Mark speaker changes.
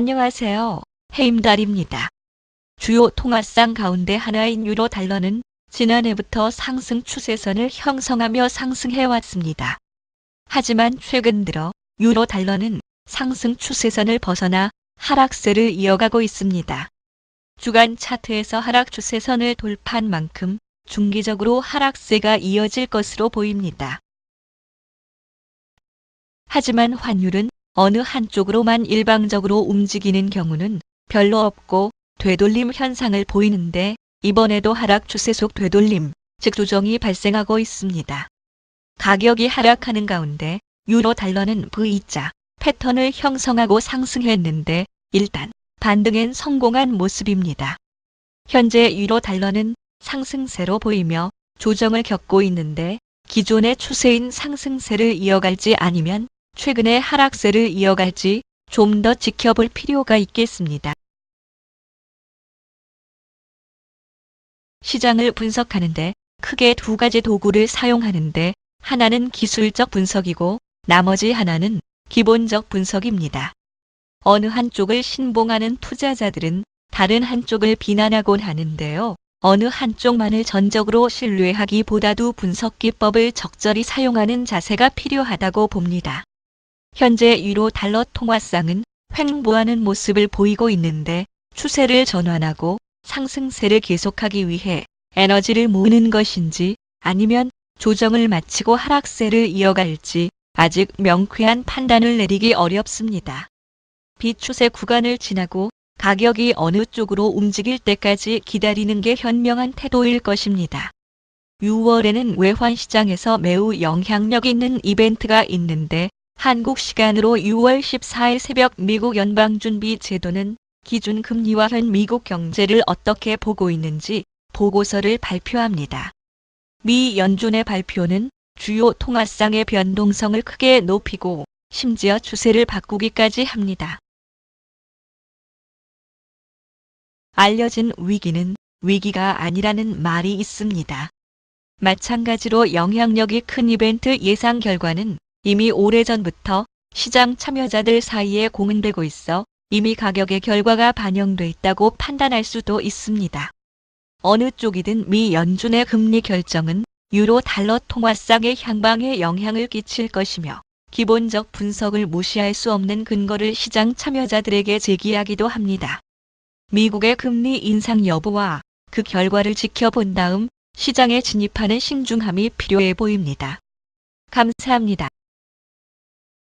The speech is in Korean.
Speaker 1: 안녕하세요. 해임달입니다. 주요 통화상 가운데 하나인 유로 달러는 지난해부터 상승 추세선을 형성하며 상승해 왔습니다. 하지만 최근 들어 유로 달러는 상승 추세선을 벗어나 하락세를 이어가고 있습니다. 주간 차트에서 하락 추세선을 돌파한 만큼 중기적으로 하락세가 이어질 것으로 보입니다. 하지만 환율은 어느 한쪽으로만 일방적으로 움직이는 경우는 별로 없고 되돌림 현상을 보이는데 이번에도 하락 추세 속 되돌림, 즉 조정이 발생하고 있습니다. 가격이 하락하는 가운데 유로 달러는 V자 패턴을 형성하고 상승했는데 일단 반등엔 성공한 모습입니다. 현재 유로 달러는 상승세로 보이며 조정을 겪고 있는데 기존의 추세인 상승세를 이어갈지 아니면 최근의 하락세를 이어갈지 좀 더 지켜볼 필요가 있겠습니다. 시장을 분석하는데 크게 두 가지 도구를 사용하는데 하나는 기술적 분석이고 나머지 하나는 기본적 분석입니다. 어느 한쪽을 신봉하는 투자자들은 다른 한쪽을 비난하곤 하는데요. 어느 한쪽만을 전적으로 신뢰하기보다도 분석 기법을 적절히 사용하는 자세가 필요하다고 봅니다. 현재 유로 달러 통화상은 횡보하는 모습을 보이고 있는데 추세를 전환하고 상승세를 계속하기 위해 에너지를 모으는 것인지 아니면 조정을 마치고 하락세를 이어갈지 아직 명쾌한 판단을 내리기 어렵습니다. 비추세 구간을 지나고 가격이 어느 쪽으로 움직일 때까지 기다리는 게 현명한 태도일 것입니다. 6월에는 외환 시장에서 매우 영향력 있는 이벤트가 있는데 한국 시간으로 6월 14일 새벽 미국 연방준비 제도는 기준 금리와 현 미국 경제를 어떻게 보고 있는지 보고서를 발표합니다. 미 연준의 발표는 주요 통화상의 변동성을 크게 높이고 심지어 추세를 바꾸기까지 합니다. 알려진 위기는 위기가 아니라는 말이 있습니다. 마찬가지로 영향력이 큰 이벤트 예상 결과는 이미 오래전부터 시장 참여자들 사이에 공언되고 있어 이미 가격의 결과가 반영돼 있다고 판단할 수도 있습니다. 어느 쪽이든 미 연준의 금리 결정은 유로 달러 통화상의 향방에 영향을 끼칠 것이며 기본적 분석을 무시할 수 없는 근거를 시장 참여자들에게 제기하기도 합니다. 미국의 금리 인상 여부와 그 결과를 지켜본 다음 시장에 진입하는 신중함이 필요해 보입니다. 감사합니다.